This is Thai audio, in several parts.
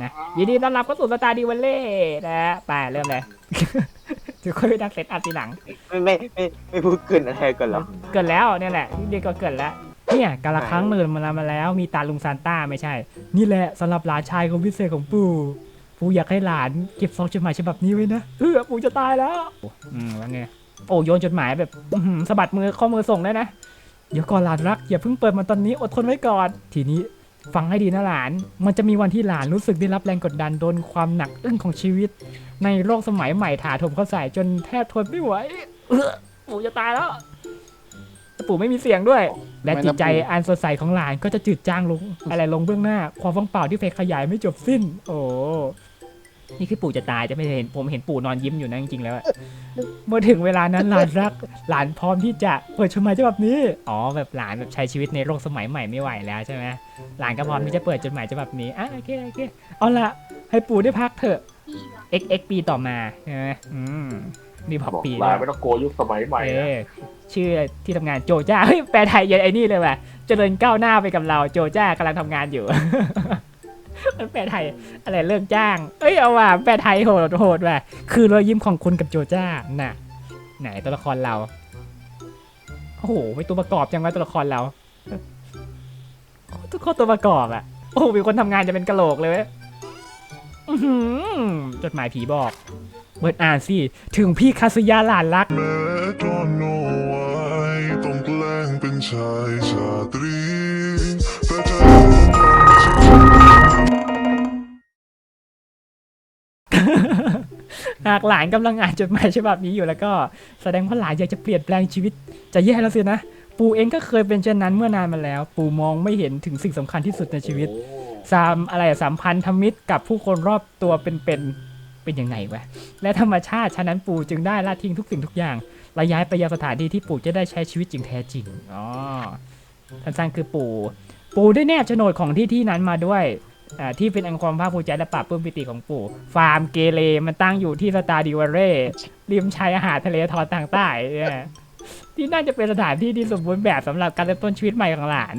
นะยินดีต้อนรับเข้าสู่สตาร์ดีวันเล่นะฮะไปเริ่มเลยเดี๋ยวค่อยไปดักเซตอัพทีหลัง ไม่ไม่ไม่ไม่พูดเกินอะไรก่อนเหรอเกิดแล้วเนี่ยแหละนี่ก็เกิดแล้วเนี่ยกาละครั้งหนึ่งมาแล้วมาแล้ว มีตาลุงซานต้าไม่ใช่ นี่แหละสำหรับหลานชายคนพิเศษของปู่ปู่อยากให้หลานเก็บซองจดหมายฉบับนี้ไว้นะเออปู่จะตายแล้วอืมว่าไงโอ้โยนจดหมายแบบอื้อหือสะบัดมือข้อมือส่งได้นะเดี๋ยวก่อนหลานรักอย่าเพิ่งเปิดมันตอนนี้อดทนไว้ก่อน ทีนี้ ฟังให้ดีนะหลาน มันจะมีวันที่หลานรู้สึกได้รับแรงกดดันโดนความหนักอึ้งของชีวิต ในโลกสมัยใหม่ถาโถมเข้าใส่จนแทบทนไม่ไหวเออปู่จะตายแล้วแต่ปู่ไม่มีเสียงด้วย และจิตใจอันสดใสของหลานก็จะจืดจางลง อะไรลงเบื้องหน้า ความว่างเปล่าที่เฟกขยายไม่จบสิ้น โอ้ นี่คือปู่จะตายจะไม่เห็นผมเห็นปู่นอนยิ้มอยู่นะจริงๆแล้วอะเมื่อถึงเวลานั้นหลานรัก หลานพร้อมที่จะเปิดชดหมายฉบับนี้อ๋อแบบหลานแบบใช้ชีวิตในโลกสมัยใหม่ไม่ไหวแล้วใช่ไหมหลานก็พร้อมที่จะเปิดจดหมายฉบับนี้อะโอเคโอเคเอาละให้ปู่ได้พักเถอะ x x ปีต่อมาใช่ไหมอืมนี่บอกบอกปีลาด้วยไม่ต้องโกยุคสมัยใหม่เอนะอชื่อที่ทำงานโจจ้าเฮ้ยแปลไทยเย็นไอ้นี่เลยว่ะเจริญก้าวหน้าไปกับเราโจจ้ากำลังทำงานอยู่ มันแปลไทยอะไรเรื่องจ้าง เอ้ยเอาว่ะแปลไทยโหดโหดว่ะ คือรอยยิ้มของคุณกับโจจ้าน่ะ ไหนตัวละครเรา โอ้โหไม่ตัวประกอบจังวะตัวละครเราทุกคนตัวประกอบอะโอ้โหมีคนทำงานจะเป็นกะโหลกเลยเว้ยจดหมายผีบอกเปิดอ่านสิ ถึงพี่คาสยาหลานรักแม้กลอนโนไว้ต้องแกล้งเป็นชายชาตรี หากหลานกำลังอ่านจดหมายฉบับนี้อยู่แล้วก็แสดงว่าหลานอยากจะเปลี่ยนแปลงชีวิต จะแย่แล้วสินะ ปู่เองก็เคยเป็นเช่นนั้นเมื่อนานมาแล้ว ปู่มองไม่เห็นถึงสิ่งสำคัญที่สุดในชีวิตโอ้สามอะไรอะสามพันธมิตรกับผู้คนรอบตัวเป็นเป็นเป็นยังไงวะและธรรมชาติฉะนั้นปู่จึงได้ละทิ้งทุกสิ่งทุกอย่างและย้ายไปยังสถานที่ที่ปู่จะได้ใช้ชีวิตจริงแท้จริงอ๋อสั้นๆคือปู่ ปู่ได้แนบโฉนดของที่ที่นั้นมาด้วย อ่าที่เป็นอันความภาคภูมิใจและปราบปลื้มปิติของปู่ ฟาร์มเกเรมันตั้งอยู่ที่สตาร์ดิวเร่ริมชายหาดทะเลทอนทางใต้เนี่ยที่น่าจะเป็นสถานที่ที่สมบูรณ์แบบสำหรับการเริ่มต้นชีวิตใหม่ของหลาน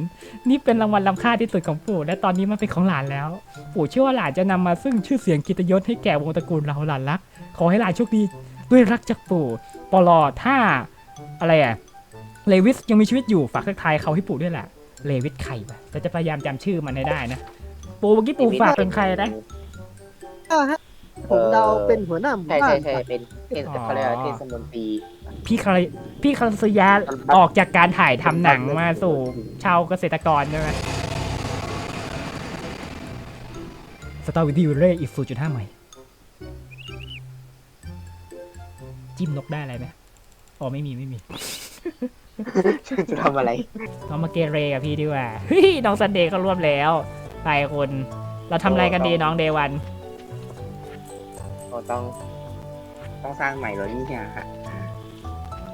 นี่เป็นรางวัลล้ำค่าที่สุดของปู่ และตอนนี้มันเป็นของหลานแล้ว ปู่เชื่อว่าหลานจะนำมาซึ่งชื่อเสียงกิตยศให้แก่วงตระกูลเราหลานรัก ขอให้หลานโชคดีด้วยรักจากปู่ปลอถ้าอะไรอะเลวิสยังมีชีวิตอยู่ฝากทักทายเขาให้ปู่ด้วยแหละเลวิสใครปะแต่จะพยายามจำชื่อมันให้ได้นะ ปู่เมื่อกี้ปู่ฝากเป็นใครนะ อ่าฮะผมเดาเป็นหัวหน้าหมู่ใช่บ้าใช่นใช่เป็นเทศเขาเรียกว่าเทศมนตรี พี่คาริพี่คาสยาออกจากการถ่ายทำหนังมาสู่ชาวเกษตรกรใช่ไหมสตาร์วิดีเรย์อีกศูนย์จุดห้าใหม่ จิ้มนกได้อะไรไหมอ๋อไม่มีไม่มี จะทำอะไรเรามาเกเรกับพี่ดีกว่าเฮ้ยน้องซันเดย์เขาร่วมแล้ว ไปคนเราทำอะไรกันดีน้องเดวัน ก็ต้อง ต้องสร้างใหม่เหรอนี่เนี่ยฮะ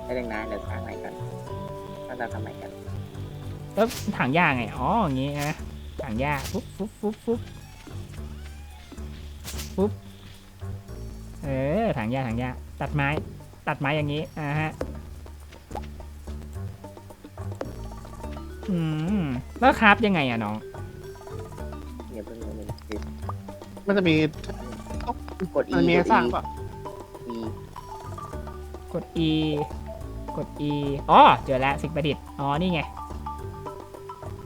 ไม่ได้นะเดี๋ยวสร้างใหม่กันถ้าจะทำใหม่กันแล้วถังหญ้าไง อ๋อ อย่างงี้นะถังหญ้าปุ๊บปุ๊บปุ๊บปุ๊บปุ๊บ เออ ถังหญ้าถังหญ้าตัดไม้ ตัดไม้อย่างนี้ อ่าฮะ อืม แล้วครับยังไงอะน้อง มันจะมีกด E มันมีให้สร้างป่ะ E กด E กด E อ๋อ เจอแล้วสิ่งประดิษฐ์ อ๋อ นี่ไง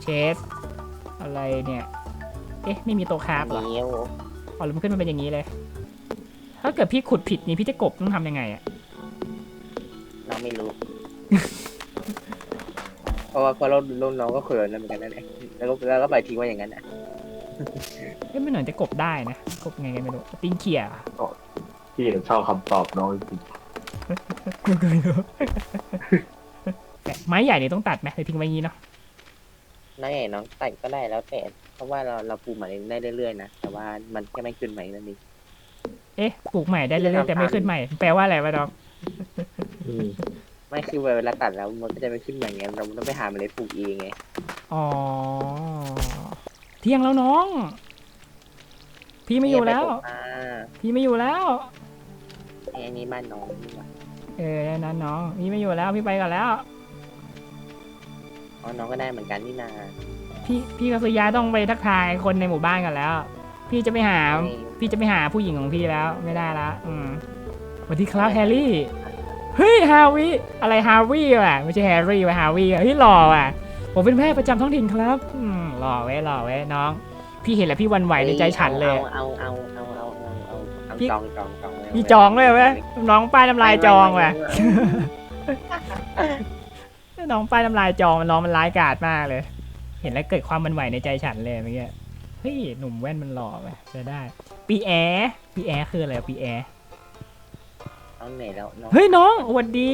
เชฟอะไรเนี่ย เอ๊ะ ไม่มีโต๊ะคราฟเหรอ นิ้วอ๋อแล้วมันขึ้นมาเป็นอย่างนี้เลย ถ้าเกิดพี่ขุดผิดนี่พี่จะกบต้องทำยังไงอะเราไม่รู้ เพราะว่าพอเราลงน้องก็เขินแล้วเหมือนกันนั่นแหละแล้วก็แล้วก็ปล่อยทิ้งไว้อย่างนั้นนะ เอ้ยไม่เหมือนจะกบได้นะกบไงกันไม่รู้ตีนเขี่ยพี่ชอบคำตอบน้องจริงไม่รู้แต่ไม้ใหญ่นี่ต้องตัดไหมหรือทิ้งไว้อย่างนี้เนาะน้องใหญ่น้องแต่งก็ได้แล้วแต่เพราะว่าเราเราปลูกใหม่ได้เรื่อยๆนะแต่ว่ามันแค่ไม่ขึ้นใหม่นั่นเองเอ๊ะปลูกใหม่ได้เรื่อยๆแต่ไม่ขึ้นใหม่ แปลว่าอะไรวะน้องๆอืมไม่คือเวลาตัดแล้วมันก็จะไม่ขึ้นใหม่ไงเราต้องไปหาเมล็ดปลูกเองไงอ๋อ เที่ยงแล้วน้อง พี่ไม่อยู่แล้วอ่าพี่ไม่อยู่แล้วไอ้อันนี้บ้านน้องนี่หว่าเออนั่นน้องพี่ไม่อยู่แล้วพี่ไปก่อนแล้วอ๋อน้องก็ได้เหมือนกันนี่นาพี่พี่กัสยาต้องไปทักทายคนในหมู่บ้านกันแล้วพพี่จะไปหา พี่จะไปหาผู้หญิงของพี่แล้ว ไม่ได้ละอืมสวัสดีครับแฮร์รี่เฮ้ยฮาวิอะไรฮาวิว่ะไม่ใช่แฮร์รี่ว่ะฮาวิเฮ้ยหล่อว่ะผมเป็นแพทย์ประจำท้องถิ่นครับ อืม หล่อไว้ยหล่อไว้ยน้อง พี่เห็นแล้วพี่หวันไหวในใจฉันเลย เอาเอาเอาเอาเอาเอาเอาพี่ จองจองจองเลยพี่จองเลยไหมน้องป้ายน้ำลายจองว่ะน้องป้ายน้ำลายจองน้องมันร้ายกาจมากเลย เห็นแล้วเกิดความหมันไหวในใจฉันเลยเมื่อกี้เฮ้ยหนุ่มแว่นมันหล่อว่ะจะได้ ปีแอร์ปีแอร์คืออะไรวะปีแอร์น้องเหนื่อยแล้วน้องเฮ้ยน้องสวัสดี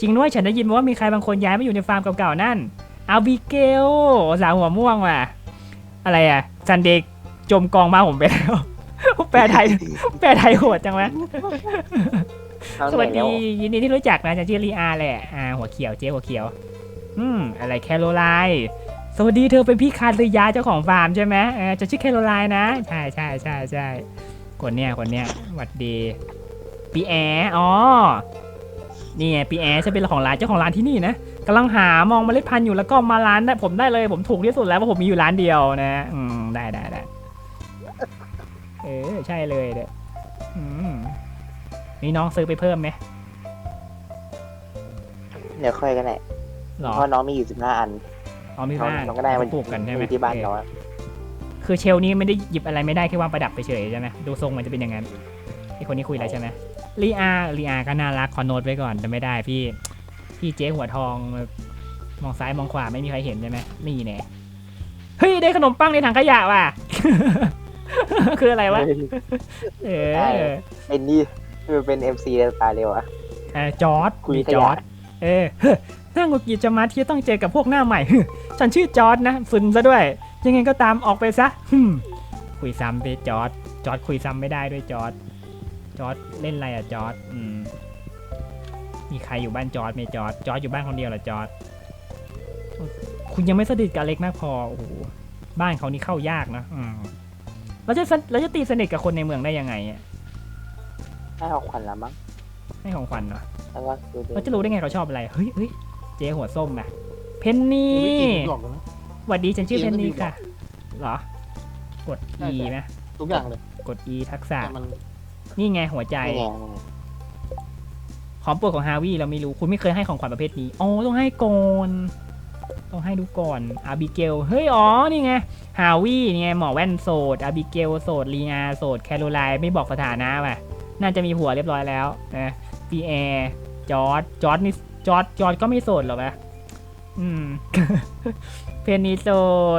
จริงด้วยฉันได้ยินมาว่ามีใครบางคนย้ายมาอยู่ในฟาร์มเก่าๆนั่น อาบิเกลสาวหัวม่วงว่ะ อะไรอะซันเด็กจมกองมาผมไปแล้ว แปลไทย แปลไทยโหดจังวะน้องสเหนื่วัอสยแล้ดีวยินดีที่รู้จักนะฉันชื่อลีอาแหละอ่าหัวเขียวเจ๊หัวเขียว อืม อะไรแคโรไลน์สวัสดีเธอเป็นพี่คาริยาเจ้าของฟาร์มใช่ไหมเออจะชื่อแคโรไลน์นะ ใช่ใช่ใช่ใช่คนเนี้ยคนเนี้ยสวัสดีปีแอร์อ๋อนี่ไงปีแอร์ใช่เป็นของร้านเจ้าของร้านที่นี่นะ กำลังหามองเมล็ดพันธุ์อยู่แล้วก็มาร้านได้ผมได้เลยผมถูกที่สุดแล้วเพราะผมมีอยู่ร้านเดียวนะ อืมได้ได้ได้เออใช่เลยเด้ออืมนี่น้องซื้อไปเพิ่มไหมเดี๋ยวค่อยกันแหละหรอเพราะน้องมีอยู่สิบห้าอันอ๋อมีน้องบ้านน้องก็ได้มันปลูกกันใช่ไหมที่บ้านเขาอะคือเชลนี้ไม่ได้หยิบอะไรไม่ได้แค่วางประดับไปเฉยใช่ไหมดูทรงมันจะเป็นอย่างนั้นไอคนนี้คุยอะไรใช่ไหมลีอาลีอาก็น่ารักขอโน้ตไว้ก่อนแต่ไม่ได้พี่ พี่เจ๊หัวทองมองซ้ายมองขวาไม่มีใครเห็นใช่ไหมนี่แน่เฮ้ยได้ขนมปังในถังขยะว่ะ คืออะไรวะ เออเป็นนี่คือเป็นเอ็มซีตาเร็วอะเออจอร์ดคุยมีขยะจอร์ดเออเฮ้อน่าหงุดหงิดจะมาที่จะต้องเจอกับพวกหน้าใหม่ฮึฉันชื่อจอร์ดนะซึนซะด้วย ยังไงก็ตามออกไปซะฮึมคุยซ้ำไปจอร์ดจอร์ดคุยซ้ำไม่ได้ด้วยจอร์ดจอร์ดเล่นอะไรอะจอร์ดอืม มีใครอยู่บ้านจอร์ดไหมจอร์ดจอร์ดอยู่บ้านคนเดียวเหรอจอร์ดคุณยังไม่สนิทกับอเล็กมากพอโอ้โหบ้านเขานี่เข้ายากนะอืมเราจะสนเราจะตีสนิทกับคนในเมืองได้ยังไงอะให้เอาขวัญละมั้งให้ของขวัญเหรอแล้วก็คือเราจะรู้ได้ไงเขาชอบอะไรเฮ้ยเฮ้ยเจ๊หัวส้มนะเพนนีไม่่กินหลอกนะหวัดดีฉันชื่อเกเพมนมันนีมีบอกค่ะเหรอกดใช่ E ใช่ไหมทุกอย่างเลย กด E ทักษะแต่มันนี่ไงหัวใจนี่ไง ของโปรดของฮาวิเราไม่รู้ คุณไม่เคยให้ของขวัญประเภทนี้ อ๋อ ต้องให้ก่อนต้องให้ดูก่อน อาบิเกล เฮ้ย อ๋อ นี่ไง ฮาวินี่ไง หมอแว่นโสด อาบิเกลโสด ลีอาโสด แคโรไลน์ ไม่บอกสถานะว่ะ น่าจะมีผัวเรียบร้อยแล้วนะปีแอร์จอร์ดจอร์ดนี่ จอร์ดจอร์ดก็ไม่โสดหรอกนะอืม เพนนีโส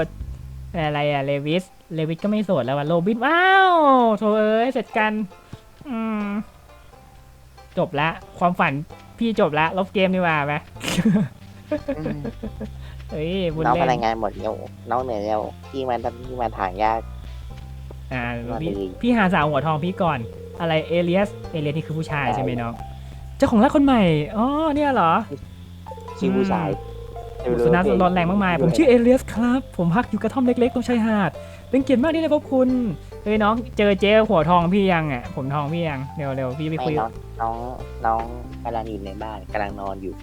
ด อะไรอะเลวิส เลวิสก็ไม่โสดแล้วว่ะ โรบิน ว้าว โถเอ้ย เสร็จกัน อืม จบละ ความฝันพี่จบละ ลบเกมดีกว่าไหมอืมเฮ้ยบุญน้องเล่พนักนงานหมดแล้วน้องเหนื่อยแล้วพี่มันทำพี่มาถางยาก อ่ามาพี่เลยพี่หาสาวหัวทองพี่ก่อน อะไรเอเลียสเอเลียสนี่คือผู้ชายใช่ ใช่ไหมน้องเจ้าของร้านคนใหม่อ๋อเนี่ยเหรอชื่อผู้ชายสุนัขร้อนแรงมากมาย ผมชื่อเอเลียสครับ ผมพักอยู่กระท่อมเล็กๆตรงชายหาด เป็นเกียรติมากที่ได้พบคุณ เฮ้ยน้องเจอเจ๊หัวทองพี่ยังอะผมทองพี่ยังเร็วเร็วพี่ไปไม่คุยน้องน้องน้องกำลังอยู่ในบ้านกำลังนอนอยู่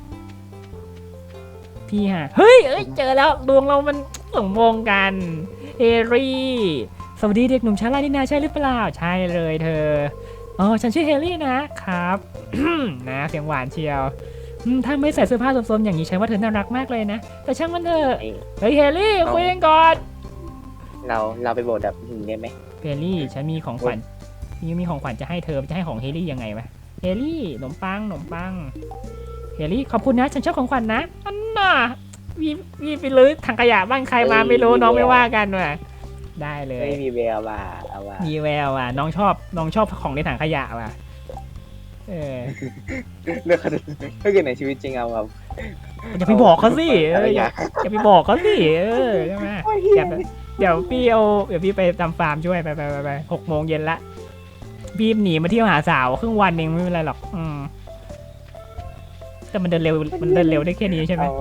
พี่ฮะเฮ้ยเอ้ยเจอแล้วดวงเรามันสมพงษ์กันเฮรี่สวัสดีเด็กหนุ่มชาลานี่นาใช่หรือเปล่าใช่เลยเธออ๋อฉันชื่อเฮรี่นะครับนะเสียงหวานเชียวอืมถ้าไม่ใส่เสื้อผ้าสมๆอย่างนี้ฉันว่าเธอน่ารักมากเลยนะ แต่ช่างมันเถอะเอ้ยเฮ้ยเฮลี่เอาคุยกันก่อนเราเราไปโบสถ์แบบหินได้ไหม เฮลี่ฉันมีของขวัญยังมีของขวัญจะให้เธอจะให้ของเฮลี่ยังไงวะเฮลี่ขนมปังขนมปังเฮลี่ขอบคุณนะ ฉันชอบของขวัญนะอันน่ะวีวีไปลื้อถังขยะบ้านใครมาไม่รู้น้องไม่ว่ากันว่ะได้เลยไม่มีแววว่าเอาว่ามีแววอะน้องชอบน้องชอบของในถังขยะว่ะเออเรื่องถ้าเกิดในชีวิตจริงเอาแบบอย่าไปบอกเขาสิเออะไรออย่าเงี้ยอย่าไปบอกเขาสิเออใช่ไหมอย่าไป เดี๋ยวพี่เอาเดี๋ยวพี่ไปทำฟาร์มช่วยไปไปไปไปหกโมงเย็นละพี่หนีมาเที่ยวหาสาวครึ่งวันเองไม่เป็นไรหรอก อืม แต่มันเดินเร็วมันเดินเร็วได้แค่นี้ใช่ไหมเอา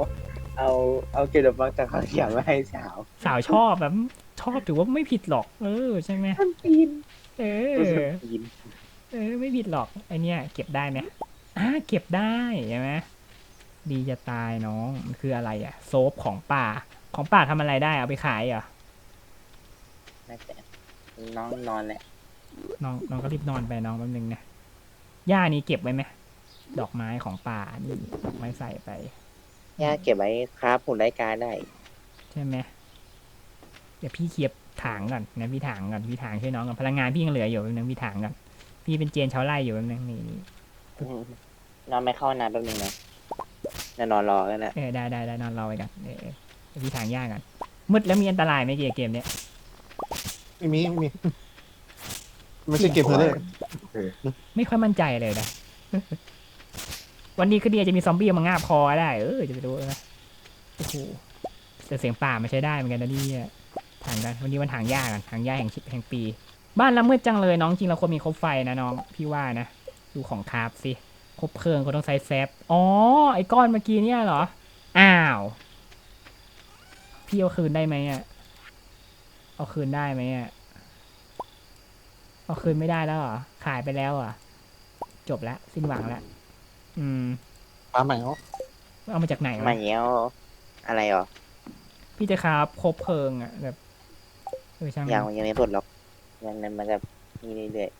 เอาเอาเกล็ดฟังจากเขาอยากมาให้สาวสาวชอบแบบชอบถือว่าไม่ผิดหรอก เออใช่ไหมท่านปีนเอรู้สึกอปีนเออไม่ผิดหรอกไอเนี้ยเก็บได้ไหมอ่าเก็บได้ใช่ไหมดีจะตายน้องมันคืออะไรอะ โซฟของป่าของป่าทำอะไรได้เอาไปขายเหรอ น่าจะน้องนอนแหละ น้องน้องก็รีบนอนไปน้องแป๊บนึงนะหญ้านี้เก็บไว้ไหมดอกไม้ของป่านี่ดอกไม้ใส่ไปย่าเก็บไว้ครับหุ่นรายการได้ ใช่ไหมเดี๋ยวพี่เคลียบถางก่อนนะพี่ถางก่อนพี่ถางช่วยน้องก่อนพลังงานพี่ยังเหลืออยู่แป๊บนึงพี่ถางก่อนพี่เป็นเจนชาวไร่อยู่แป๊บนึงนี่นี่นอนไม่เข้านานแป๊บนึงนะจะนอนรอกันแหละเออได้ได้ได้นอนรอไว้กันเออเออเดี๋ยวพี่ถางหญ้ากันมืดแล้วมีอันตรายไหมเกมเกมเนี้ย ไม่มีไม่มีไม่ใช่เกมเพลเลยโอเคไม่ค่อยมั่นใจเลยนะ วันนี้คือดีอาจจะมีซอมบี้มางาบคอได้ เออจะไปดูนะโอ้โหแต่เสียงป่ามันใช้ได้เหมือนกันนะเนี่ยถางกันวันนี้วันถางหญ้ากันถางหญ้าแห่งชิแห่งปี บ้านเรามืดจังเลยน้องจริงเราควรมีคบไฟนะน้องพี่ว่านะดูของคราฟสิคบเพลิงก็ต้องใช้แฟบอ๋อไอ้ก้อนเมื่อกี้เนี่ยเหรอ อ้าว พี่เอาคืนได้ไหมอะ เอาคืนได้ไหมอะเอาคืนไม่ได้แล้วเหรอ ขายไปแล้วเหรอะจบแล้ว สิ้นหวังแล้ว อืมปลาใหม่เหรอเอามาจากไหนวะ มาเงี้ยวอะไรหรอ พี่จะคราฟคบเพลิงอะแบบเออช่างมันยังยังไม่ปลดล็อกยังนั้นมันจะมีเรื่อย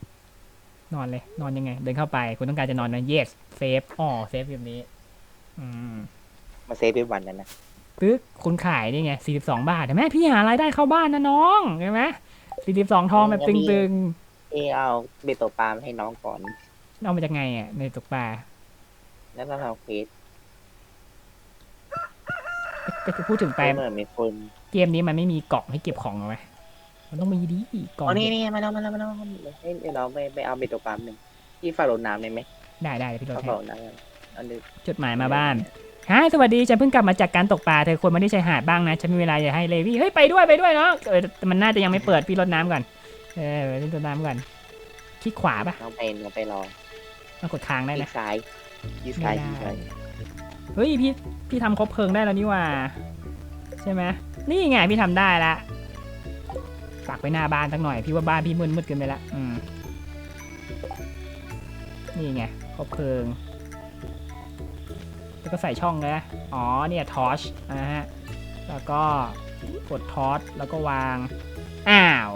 นอนเลย นอนยังไง เดินเข้าไป คุณต้องการจะนอนนะ yes เซฟอ๋อเซฟแบบนี้ อืม ๆมาเซฟด้วยวันนั้นนะ ตึ๊กคุณขายนี่ไง42บาทเห็นไหมพี่หารายได้เข้าบ้านนะน้องเห็นไหม42ทองแบบตึงเออเอาเบตโตปลามาให้น้องก่อน ๆเอามาจากไงอะในตกปลาแล้วก็ทำเควสก็จะพูดถึงไปเหมือนมีคนเกมนี้มันไม่มีกล่องให้เก็บของเอาไว้มันต้องมีดีกล่องอ๋อนี่นี่มาแล้วมาแล้วมาแล้วให้เดี๋ยวเราไปไปเอาเบตโตปลาหนึ่งที่ฝาโรน้ำได้ไหมได้ได้เดี๋ยวพี่โดเขานฝาโรน้ำกันอันนี้ จดหมายมาบ้าน ฮายสวัสดีฉันเพิ่งกลับมาจากการตกปลาเธอควรมาที่ชายหาดบ้างนะฉันมีเวลาอยากให้เลวี่เฮ้ยไปด้วยไปด้วยเนาะเออแต่มันน่าจะยังไม่เปิดพี่รดน้ำก่อนเออรดน้ำก่อนคลิกขวาปะน้องไปน้องไปรอมากดค้างได้ที่นะซ้ายที่ซ้ายไม่ที่ได้ซ้ายเฮ้ยพี่พี่ทำครบเพลิงได้แล้วนี่หว่าใช่ไหมนี่ไงพี่ทำได้ละปักไว้หน้าบ้านสักหน่อย พี่ว่าบ้านพี่มืดมืดๆเกินไปละอืมนี่ไงครบเพลิง แล้วก็ใส่ช่องเลยนะอ๋อ เนี่ยทอชนะฮะ แล้วก็กดทอชแล้วก็วาง อ้าว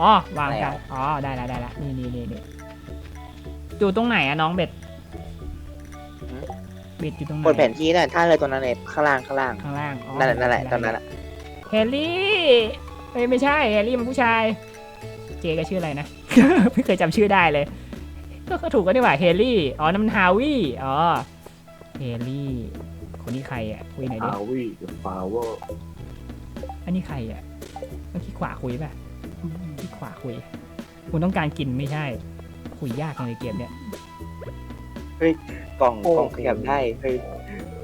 อ๋อ วางกันอ๋อ ได้แล้วได้แล้วนี่นี่นี่นี่อยู่ตรงไหนอะน้องเบ็ด เบ็ดอยู่ตรงไหน กดแผนที่นั่นถ้าเลยตรงนั้นเลยข้างล่างข้างล่างข้างล่าง อ๋อนั่นแหละนั่นแหละเห็ตอนนั้นแหละแฮร์รี่เอ้ยไม่ใช่แฮร์รี่มันผู้ชาย เจก็ชื่ออะไรนะ ไม่เคยจำชื่อได้เลย ก็ก็ถูกก็ได้ว่าแฮร์รี่อ๋อนั่นมันฮาวิอ๋อแฮร์รี่คนนี้ใครอะคุยหน่อยดิฮาวิกับฟาวเวอร์อันนี้ใครอะเมื่อกี้ขวาคุยป่ะที่ขวาคุย คุณต้องการกินไม่ใช่ คุยยากจังเลยเกมเนี้ยกล่องกล่องขยับได้เฮ้ย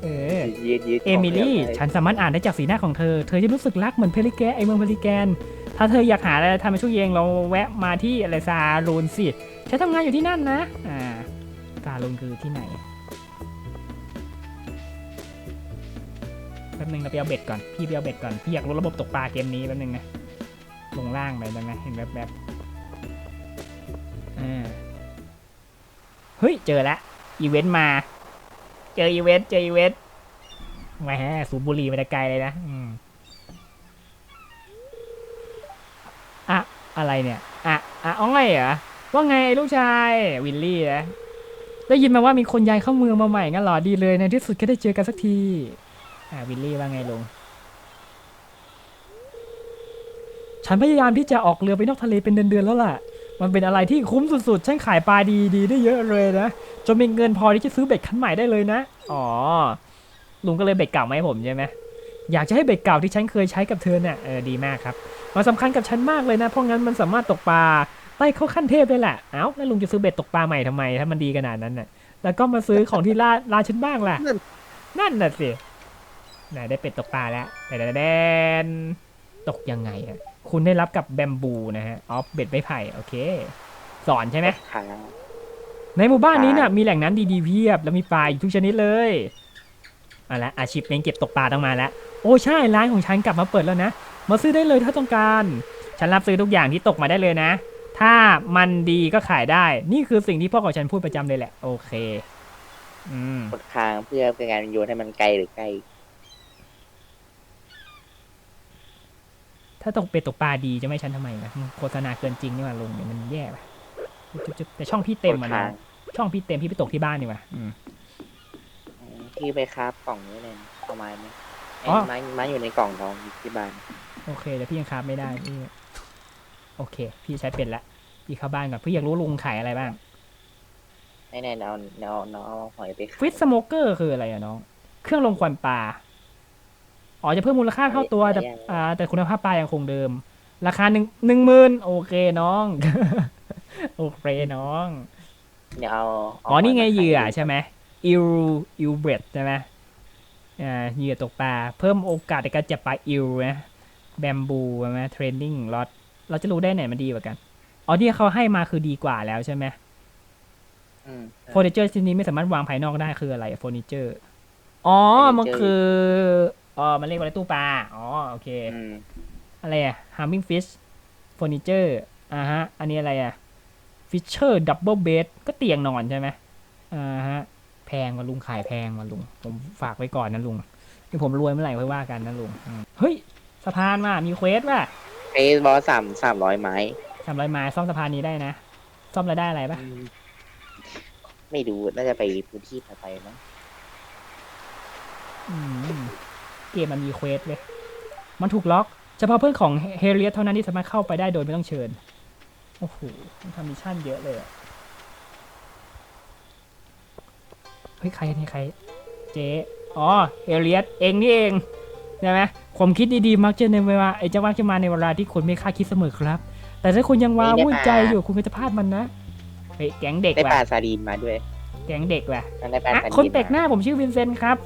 เออยืดยืดเอมิลี่กองขยับได้ฉันสามารถอ่านได้จากสีหน้าของเธอ เธอจะรู้สึกรักเหมือนเพลิแกนไอเมืองเพลิแกน ถ้าเธออยากหาอะไรทำในช่วงเย็นเราแวะมาที่อะไรซาลูนสิฉันทำงานอยู่ที่นั่นนะอ่าซาลูนคือที่ไหนแป๊บนึงเราไปเอาเบ็ดก่อนพี่ไปเอาเบ็ดก่อนพี่อยากรู้ระบบตกปลาเกมนี้แป๊บนึงนะลงล่างไปได้ไหมเห็นแบบแบบๆอ่าเฮ้ยเจอแล้วอีเวนต์มา เจออีเวนต์เจออีเวนต์แหมสูบบุหรี่มาแต่ไกลเลยนะอืม อะอะไรเนี่ยอะอะอ้อยเหรอว่าไงลูกชายวิลลี่นะได้ยินมาว่ามีคนย้ายเข้าเมืองมาใหม่งั้นหรอดีเลยในที่สุดก็ได้เจอกันสักทีอ่าวิลลี่ว่าไงลุงฉันพยายามที่จะออกเรือไปนอกทะเลเป็นเดือนๆแล้วล่ะ มันเป็นอะไรที่คุ้มสุดๆ ฉันขายปลาดีๆได้เยอะเลยนะ จนมีเงินพอที่จะซื้อเบ็ดคันใหม่ได้เลยนะ อ๋อ ลุงก็เลยเบ็ดเก่ามาให้ผมใช่ไหม อยากจะให้เบ็ดเก่าที่ฉันเคยใช้กับเธอเนี่ยเออดีมากครับมันสำคัญกับฉันมากเลยนะเพราะงั้นมันสามารถตกปลาไต่เข้าขั้นเทพได้แหละเอ้าแล้วลุงจะซื้อเบ็ดตกปลาใหม่ทำไมถ้ามันดีขนาดนั้นน่ะ แล้วก็มาซื้อของที่ร้านร้านฉันบ้างล่ะ นั่นนั่นน่ะสิไหนได้เป็ดตกปลาแล้วแต่แดนตกยังไงอะคุณได้รับกับแบมบูนะฮะออฟเบ็ดไม้ไผ่โอเค สอนใช่ไหมค้างในหมู่บ้านนี้เนี่ยครับมีแหล่งน้ำดีๆเพียบ แล้วมีปลาอยู่ทุกชนิดเลยเอาละอาชีพเลี้ยงเก็บตกปลาต้องมาแล้วโอ้ใช่ร้านของฉันกลับมาเปิดแล้วนะ มาซื้อได้เลยถ้าต้องการ ฉันรับซื้อทุกอย่างที่ตกมาได้เลยนะ ถ้ามันดีก็ขายได้ นี่คือสิ่งที่พ่อของฉันพูดประจำเลยแหละ โอเค อืมกดค้างเพื่อเป็นการโยนให้มันไกลหรือใกล้ทถ้าตกเป็ดตกปลาดีจะไม่ฉันทำไมนะมันโฆษณาเกินจริงนี่หว่าลุงเนี่ยมันแย่ไปจุ๊บๆแต่ช่องพี่เต็มอะโคตรนะค้างช่องพี่เต็มพี่ไปตกที่บ้านดีกว่าอืมอืมพี่ไปครับกล่องนี้เลยนะเอาไม้ไหม อ๋อ ไม้ไม้อยู่ในกล่องน้องที่บ้านโอเคแต่พี่ยังคราฟไม่ได้พี่โอเค พี่ใช้เป็นละพี่เข้าบ้านก่อนพี่อยากรู้ลุงขายอะไรบ้างไม่แน่เอาเอาเอาเอาหอยไปขายฟิตสโมเกอร์คืออะไรอะน้อง เครื่องลงควันปลาอ๋อจะเพิ่มมูลค่าเท่าตัวแต่อ่าแต่คุณภาพปลายังคงเดิม ราคาหนึ่งหนึ่งหมื่นโอเคน้อง โอเคน้อง เดี๋ยวเอาเาอ๋อนี่ไงมาเหยื่อขายใช่ไหมอิลอิลเบรดใช่ไหมอ่า เหยื่อตกปลา เพิ่มโอกาสในการจับปลาอิลนะแบมบูใช่ไหมเทรนนิ่งล็อตเราจะรู้ได้ไหนมันดีกว่ากันอ๋อที่เขาให้มาคือดีกว่าแล้วใช่ไหมอืมเฟอร์นิเจอร์ชิ้นนี้ไม่สามารถวางภายนอกได้คืออะไรเฟอร์นิเจอร์อ๋อ มันคืออ๋อมันเรียกว่าอะไรตู้ปลาอ๋อโอเคอืมอะไรอะ Humming Fish Furniture อ่าฮะ อันนี้อะไรอะ Fisher Double Bed ก็เตียงนอนใช่ไหมอ่าฮะ แพงกว่าลุงขายแพงกว่าลุง ผมฝากไว้ก่อนนะลุงที่ผมรวยเมื่อไหร่ค่อยว่ากันนะลุงอืมเฮ้ยสะพานว่ะมีเควสว่ะเฟซบอสสามสามร้อยไม้ทำไรไม้ซ่อมสะพานนี้ได้นะซ่อมแล้วได้อะไรปะไม่ดูน่าจะไปพื้นที่ถัดไปมั้งอืมเกมมันมีเควสเลย มันถูกล็อก เฉพาะเพื่อนของเฮเรียสเท่านั้นที่สามารถเข้าไปได้โดยไม่ต้องเชิญ โอ้โหมันทำมิชชั่นเยอะเลยอะ ฮ้ยใครนี่ใคร เจ๊อ๋อเฮเรียสเองนี่เองใช่ไหมความคิดดีๆมักจะในเวลาไอ้จะมักจะมาในเวลาที่คุณไม่คาดคิดเสมอครับ แต่ถ้าคุณยังว้าวุ่นใจอยู่คุณก็จะพลาดมันนะเฮ้ยแก๊งเด็กได้ปลาว่ะซาดีนมาด้วยแก๊งเด็กว่ะนั่นได้ปลาอะซาดีนคนแปลกหมาน้าผมชื่อวินเซนต์ครับ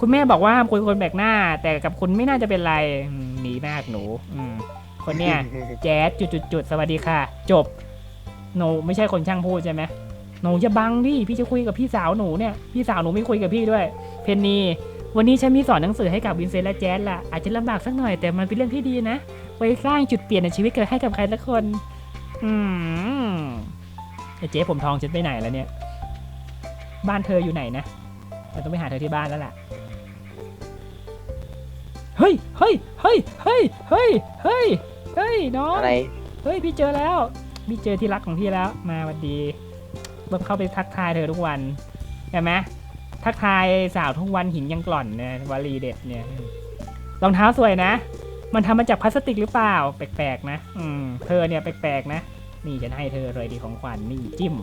คุณแม่บอกว่าห้ามคุยกับคนแปลกหน้า แต่กับคุณไม่น่าจะเป็นไรอืมหนีมากหนู อืมคนเนี้ย แจ๊ดจุดจุดจุดๆๆสวัสดีค่ะ จบหนูไม่ใช่คนช่างพูดใช่ไหมห นูจะบังดิพี่จะคุยกับพี่สาวหนูเนี่ยพี่สาวหนูไม่คุยกับพี่ด้วย เพนนีวันนี้ฉันมีสอนหนังสือให้กับวินเซนต์และแจ๊ดล่ะอาจจะลำบากสักหน่อยแต่มันเป็นเรื่องที่ดีนะไว้สร้างจุดเปลี่ยนในชีวิตเกิดให้กับใครสักคน อืมไอ้เจ๊ผมทองฉันไปไหนแล้วเนี่ย บ้านเธออยู่ไหนนะเราต้องไปหาเธอที่บ้านแล้วล่ะเฮ้ยเฮ้ยเฮ้ยเฮ้ยเฮ้ยเฮ้ยเฮ้ยน้องอะไร เฮ้ยพี่เจอแล้วพี่เจอที่รักของพี่แล้วมาวันดี เบิ่มเข้าไปทักทายเธอทุกวันเห็นไหมทักทายสาวทุกวันหินยังกล่อนเนี่ยวลีเด็ดเนี่ยรองเท้าสวยนะ มันทำมาจากพลาสติกหรือเปล่า แปลกๆนะ อืมเธอเนี่ยแปลกๆนะ นี่จะให้เธอเลยดีของขวัญนี่จิ้ม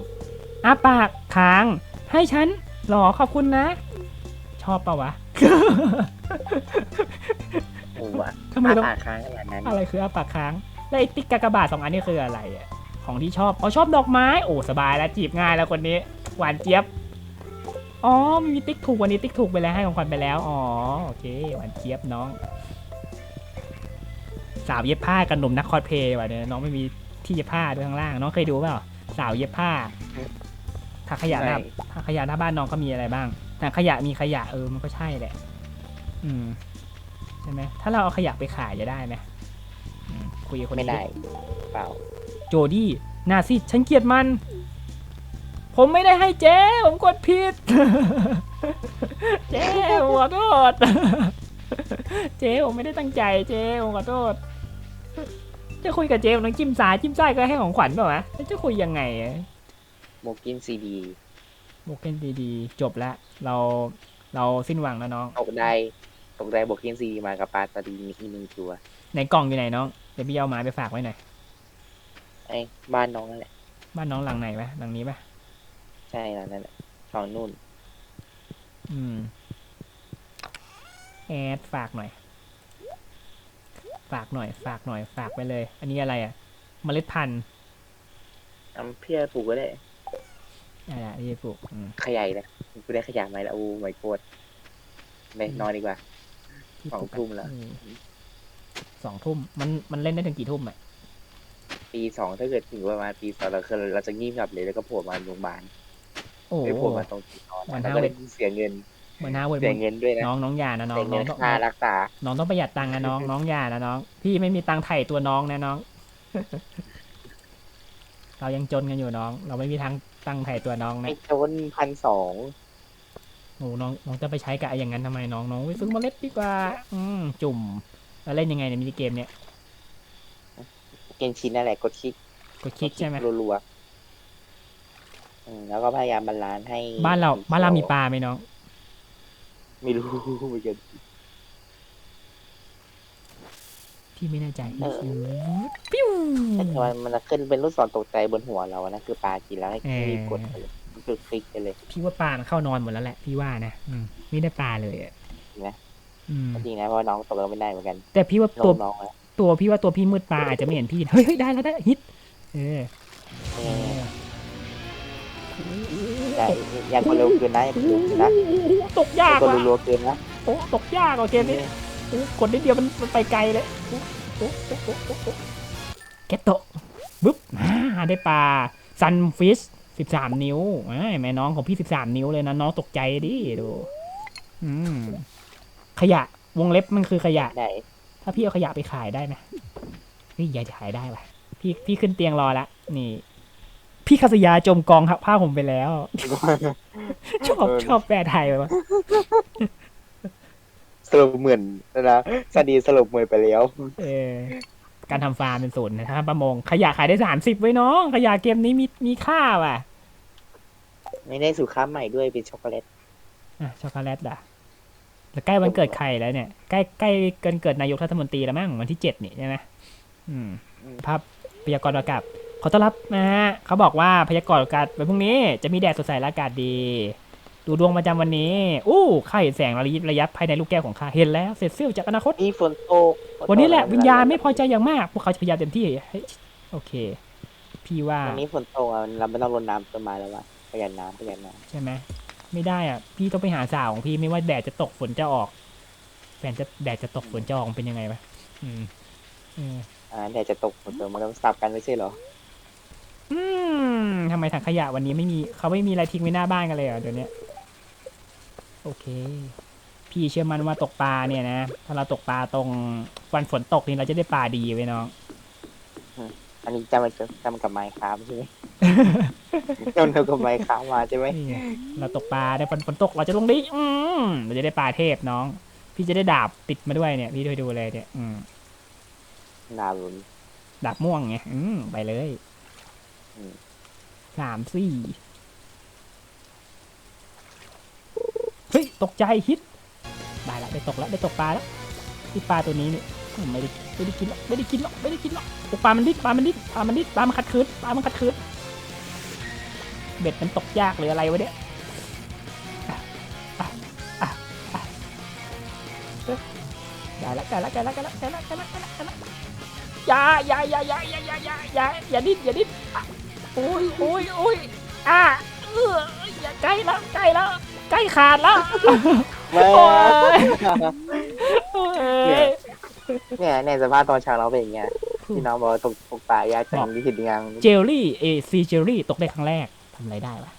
อ้าปากค้าง ให้ฉันหรอขอบคุณนะ ชอบปะวะโอ้วะทำไมต้องปลาค้างขนาดนั้นอะไรคืออาปากค้าง แล้วไอ้ติ๊กกากบาทสองอันนี้คืออะไรอะ ของที่ชอบอ๋อชอบดอกไม้โอ้สบายแล้วจีบง่ายแล้วคนนี้ หวานเจี๊ยบอ๋อมีติ๊กถูกวันนี้ติ๊กถูกไปแล้วให้ของขวัญไปแล้วอ๋อโอเคหวานเจี๊ยบน้อง สาวเย็บผ้ากับหนุ่มนักคอสเพลย์ว่ะเนี่ยน้องไม่มีที่เย็บผ้าด้วยข้างล่าง น้องเคยดูเปล่าสาวเย็บผ้าถังขยะหน้าถังขยะหน้าบ้านน้องก็มีอะไรบ้างถังขยะมีขยะเออมันก็ใช่แหละ อืมใช่ไหมถ้าเราเอาขยะไปขายจะได้ไหมอืมคุยกับคนไม่นี้ได้ เปล่าโจดี้นาซิฉันเกลียดมัน ผมไม่ได้ให้เจ๊ผมกดผิด เจ๊ผมขอโทษ เจ๊ผมไม่ได้ตั้งใจเจ๊ผมขอโทษ จะคุยกับเจ๊ผมต้องจิ้มซ้ายจิ้มซ้ายก็ให้ของขวัญเปล่าวะแล้วจะคุยยังไงอะโมกินซีดีโมเกนดีๆจบละเราเราสิ้นหวังแล้วน้องตกได้ตกได้โบกินซีดีมากับปลาซาดีนอีกหนึ่งตัว ในกล่องอยู่ไหนน้องเดี๋ยวพี่เอาไม้ไปฝากไว้หน่อยไอ้บ้านน้องนั่นแหละ บ้านน้องหลังไหนปะหลังนี้ปะใช่แล้วนั่นแหละฝั่งนู่น อืม แอดฝากหน่อย ฝากหน่อย ฝากหน่อย ฝากไปเลย อันนี้อะไรอะ เมล็ดพันธุ์อำเพียปลูกก็ได้อะไรอะที่จะปลูกอืมขยายนะกูได้ขยายไหมแล้วโอ้ไม่โคตรไม่นอนดีกว่า ที่สองปลูกะทุ่มแล้ว อืมสองทุ่ม มัน มันเล่นได้ถึงกี่ทุ่มอะ ปีสองถ้าเกิดถึงประมาณปีสองเราคือเราจะงีบกลับเลยแล้วก็โผล่มาโรงพยาบาลโอ้โห ไปโผล่มาตรงที่นอนวันแล้วห้าก็เวได้ทเสียเงินเหมือนฮาเวิร์ดเสียเงินด้วยนะน้องน้องอยานะน้องเสียน้เงิองนต้องค่ารักษาน้องต้องประหยัดตังค์นะน้องน้องอยานะน้อง พี่ไม่มีตังค์ไถ่ตัวน้องนะน้อง เรายังจนกันอยู่น้อง เราไม่มีทางตังค์ไถ่ตัวน้องนะไอ้โจนพันสองโอ้น้องน้องจะไปใช้กับไอ้อย่างนั้นทำไมน้องน้องไปซื้อเมล็ดดีกว่า อืมจุ่มแล้วเล่นยังไงในมินิเกมเนี่ย เกนชินนั่นแหละกดคลิกกดคลิกใช่ไหมรัวๆอืมแล้วก็พยายามบาลานซ์ให้บ้านเราบ้านเรามีปลาไหมน้องไม่รู้เหมือนกัน พี่ไม่แน่ใจเออ ปิ้วแต่ว่ามันจะขึ้นเป็นลูกศรตกใจบนหัวเราอะนะคือปลากินแล้วให้เออรีบกดไปเลยคือคลิกไปเลย พี่ว่าปลามันเข้านอนหมดแล้วแหละพี่ว่านะอืมไม่ได้ปลาเลยอะเห็นไหม อืมจริงนะเพราะว่าน้องตกเราไม่ได้เหมือนกันแต่พี่ว่าตัวน้องๆนะ ตัวพี่ว่าตัวพี่มืดปลาอาจจะไม่เห็นพี่เฮ้ยเฮ้ยได้แล้วได้ฮิตเออเอออย่าอย่ากดเร็วเกินนะอย่ากดเร็วเกินนะตกยากกดว่ะรัวๆเกินนะโอ้ตกยากว่ะเกมนี้โอ้กดนิดเดียวมันมันไปไกลเลยโอ้โอ้โอ้โอ้โอ้โอ้เก็ตโตะปึ๊บอ่าได้ปลาซันฟิชสิบสามนิ้วอ่าแม่น้องของพี่สิบสามนิ้วเลยนะน้องตกใจดิดูอืมขยะวงเล็บมันคือขยะได้ ถ้าพี่เอาขยะไปขายได้ไหมเฮ้ยยายจะขายได้ปะพี่พี่ขึ้นเตียงรอละนี่ พี่คาสยาจมกองครับผ้าผมไปแล้ว ชอบชอบแปลไทยวะสรุปเหมือนนะสดีสรุปเหมือนไปแล้ว เออ การทำฟาร์มเป็นศูนย์นะถ้าประมง ขยะขายได้สามสิบไว้น้องขยะเกมนี้มีมีค่าว่ะ ไม่ได้สูตรค้าใหม่ด้วยเป็นช็อกโกแลตอะช็อกโกแลตอะ แล้วใกล้วันเกิดใครแล้วเนี่ย ใกล้ใกล้เกินเกิดนายกรัฐมนตรีแล้วมั้งวันที่เจ็ดนี่ใช่ไหมอืมภาพพยากรณ์อากาศขอต้อนรับนะฮะเขาบอกว่าพยากรณ์อากาศวันพรุ่งนี้จะมีแดดสดใสและอากาศดี ดูดวงประจำวันนี้อู้ข้าเห็นแสงระยิบระยับภายในลูกแก้วของข้าเห็นแล้วเสร็จเสี้ยวจากอนาคตนี่ฝนตกวันนี้แหละวิญญาณไม่พอใจอย่างมาก พวกเขาจะพยายามเต็มที่ให้โอเค พี่ว่าวันนี้ฝนตกอะเราไม่ต้องรดน้ำต้นไม้แล้วว่ะประหยัดน้ำประหยัดน้ใช่ไหม ไม่ได้อะ พี่ต้องไปหาสาวของพี่ไม่ว่าแดดจะตกฝนจะออกแฟนจะแดดจะตกฝนจะออกมันเป็นยังไงวะอืมเออำอ่าแดดจะตกฝนตกมันก็สับกันไม่ใช่เหรอ อืมทำไมถังขยะวันนี้ไม่มีเขาไม่มีอะไรทิ้งไว้หน้าบ้านกันเลยเหรอเดี๋ยวนี้โอเค พี่เชื่อมั่นว่าตกปลาเนี่ยนะถ้าเราตกปลาตรงวันฝนตกนี่เราจะได้ปลาดีไว้น้อง อันนี้จำมันจำกับไมค์ครับใช่ไหมจำเท่ากับไมค์ครับมาใช่ไหมนี่ไงเราตกปลาได้ฝนฝนตกเราจะลงดีอืมเราจะได้ปลาเทพน้อง พี่จะได้ดาบติดมาด้วยเนี่ย พี่ด้วยดูเลยเนี่ยอืมดาวลุน ดาบม่วงไงอืมไปเลยอืม สามสี่เฮ้ยตกใจฮิตได้ละได้ตกแล้วได้ตกปลาแล้วที่ปลาตัวนี้นี่อืมไม่ได้ ไม่ได้กินหรอกไม่ได้กินหรอกไม่ได้กินหรอกปลามันดิ้นปลามันดิ้นปลามันดิ้นปลามันขัดขืนปลามันขัดขืนเบ็ดมันตกยากหรืออะไรวะเนี่ยอะอะอะอะเอ้ยได้ละได้ละได้ละได้ละได้ละได้ละได้ละได้ละอย่าอย่าอย่าอย่าอย่าอย่าอย่าอย่าอย่าดิ้นอย่าดิ้นโอ้ยโอ้ยโอ้ยอะเอออย่าใกล้แล้วใกล้แล้วใกล้ขาดแล้วโอ้ย เนี่ยในสภาพตอนเช้าเราเป็นอย่างเงี้ยที่น้องบอกว่าตกตกปลายากจังที่เห็นยังเจลลี่เอซีเจลลี่ตกได้ครั้งแรกทำอะไรได้วะ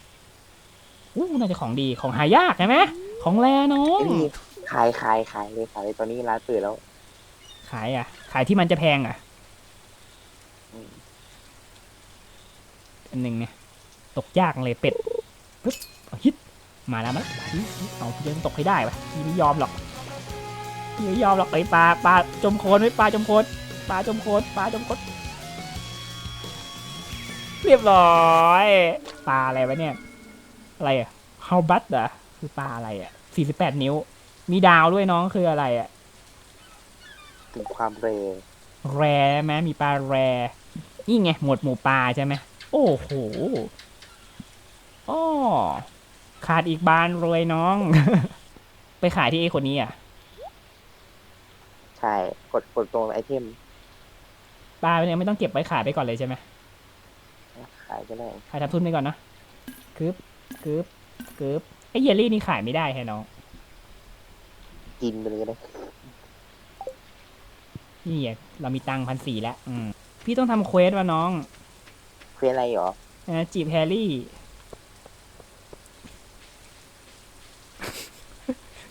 อู้น่าจะของดีของหายากใช่ไหมของแรน้องไอ้นี่ขายขายขายเลยขายเลยตอนนี้ร้านเปิดแล้ว ขายอะ ขายที่มันจะแพงอะอืม อันหนึ่งเนี่ย ตกยากเลยเป็ดปึ๊บเอาฮิตมาแล้วมาแล้วฮิตฮิตเอาพี่จะตกให้ได้วะพี่ไม่ยอมหรอกพี่ ไม่ยอมหรอกไอ้ปลาปลาจมโคลนไว้ปลาจมโคลนปลาจมโคลนปลาจมโคลนเรียบร้อยปลาอะไรวะเนี่ย อะไรอะฮาบัตเหรอคือปลาอะไรอะสี่สิบแปดนิ้ว มีดาวด้วยน้องคืออะไรอะถึงความเร็วแรไหมมีปลาแรนี่ไงหมวดหมู่ปลาใช่ไหมโอ้โหอ้อขาดอีกบานรวยน้อง ไปขายที่ไอ้คนนี้อะใช่ กดกดตรงไอเทมปลาเนี่ยไม่ต้องเก็บไว้ขายไปก่อนเลยใช่ไหมขายก็ได้ขายทำทุนไปก่อนนะกึบกึบกึบไอ้เยลลี่นี่ขายไม่ได้แฮะน้องกินไปเลยก็ได้นี่ไงเรามีตังพันสี่แล้วอืมพี่ต้องทำเควสว่ะน้องเพื่ออะไรหรอนะจีบแฮร์รี่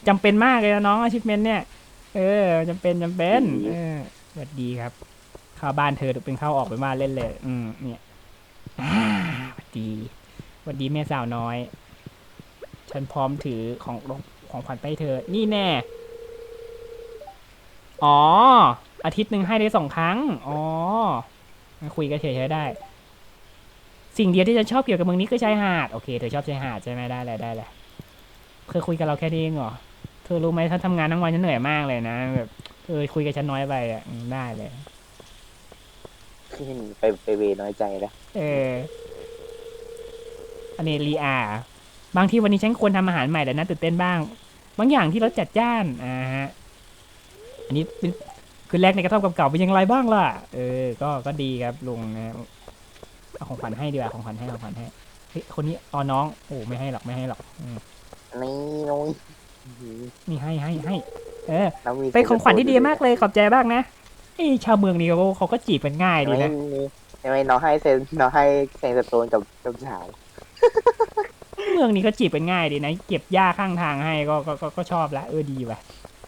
จำเป็นมากเลยนะน้องอาชิพเมนเนี่ย เออจำเป็นจำเป็นเออสวัสดีครับ เข้าบ้านเธอเป็นเข้าออกไปบ้านเล่นเลย อืมเนี่ยอ่าสวัสดีสวัสดีแม่สาวน้อย ฉันพร้อมถือของของขวัญไปให้เธอ นี่แน่ อ๋อ อาทิตย์หนึ่งให้ได้สองครั้ง อ๋อคุยกันเฉยๆได้ สิ่งเดียวที่ฉันชอบเกี่ยวกับเมืองนี้คือชายหาด โอเค เธอชอบชายหาดใช่ไหมได้เลยได้เลยเคยคุยกับเราแค่นี้เองเหรอเธ อรู้ไหมฉันทำงานทั้งวันฉันเหนื่อยมากเลยนะแบบเออคุยกับฉันน้อยไปอะอืมได้เลยขึ้นไปไปเวน้อยใจแล้ว เออ อันนี้รีอา บางทีวันนี้ฉันควรทำอาหารใหม่แต่น่าตื่นเต้นบ้าง บางอย่างที่รสจัดจ้าน อ่าฮะ อันนี้เป็นคืนแรกในกระท่อมเก่าๆเป็นอยังไงบ้างล่ะ เออ ก็ ก็ดีครับลุงนะเอาของขวัญให้ดีกว่า ของขวัญให้ ของขวัญให้ เฮ้ย คนนี้อ๋อน้อง โอ้ ไม่ให้หรอก ไม่ให้หรอกอืม นี่นุ้ย นี่ให้ให้ให้เออน้องมีเป็นของขวัญที่ดีมากเลยขอบใจมากนะไอ้ชาวเมืองนี้เขาก็เขาก็จีบกันง่ายดีไม่นะไม่ไม่น้องให้เซนน้องให้เซนสโตนกับกับสาวเมืองนี้ก็จีบกันง่ายดีนะเก็บหญ้าข้างทางให้ก็ก็ก็ก็ชอบละเออดีว่ะ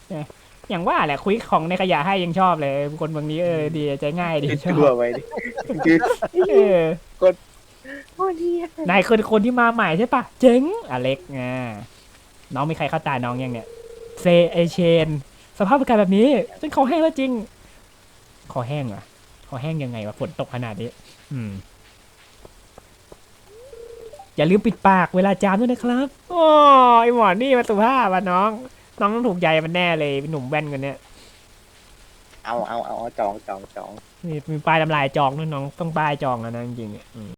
เอออย่างว่าแหละคุยของในขยะให้ยังชอบเลย คนเมืองนี้เออดีใจง่ายดีชอตัวบไปดิคือเออโอ้ดีอะนายคือคนที่มาใหม่ใช่ปะเจ๋งอเล็กอ่า น้องมีใครเข้าตาน้องยังเนี่ยเซเอเชน สภาพอากาศแบบนี้ฉันคอแห้งแล้วจริง คอแห้งเหรอคอแห้งยังไงวะฝนตกขนาดนี้ อืม อย่าลืมปิดปากเวลาจามด้วยนะครับโอ้ไอหมอนี่มาสุภาพอะน้อง น้องต้องถูกใจมันแน่เลยเป็นหนุ่มแว่นคนเนี้ยเอาเอาเอาเอาจองจองจอง นี่มีป้ายทำลายจองด้วยน้องต้องป้ายจองแล้วนะจริงๆเนี่ยอืม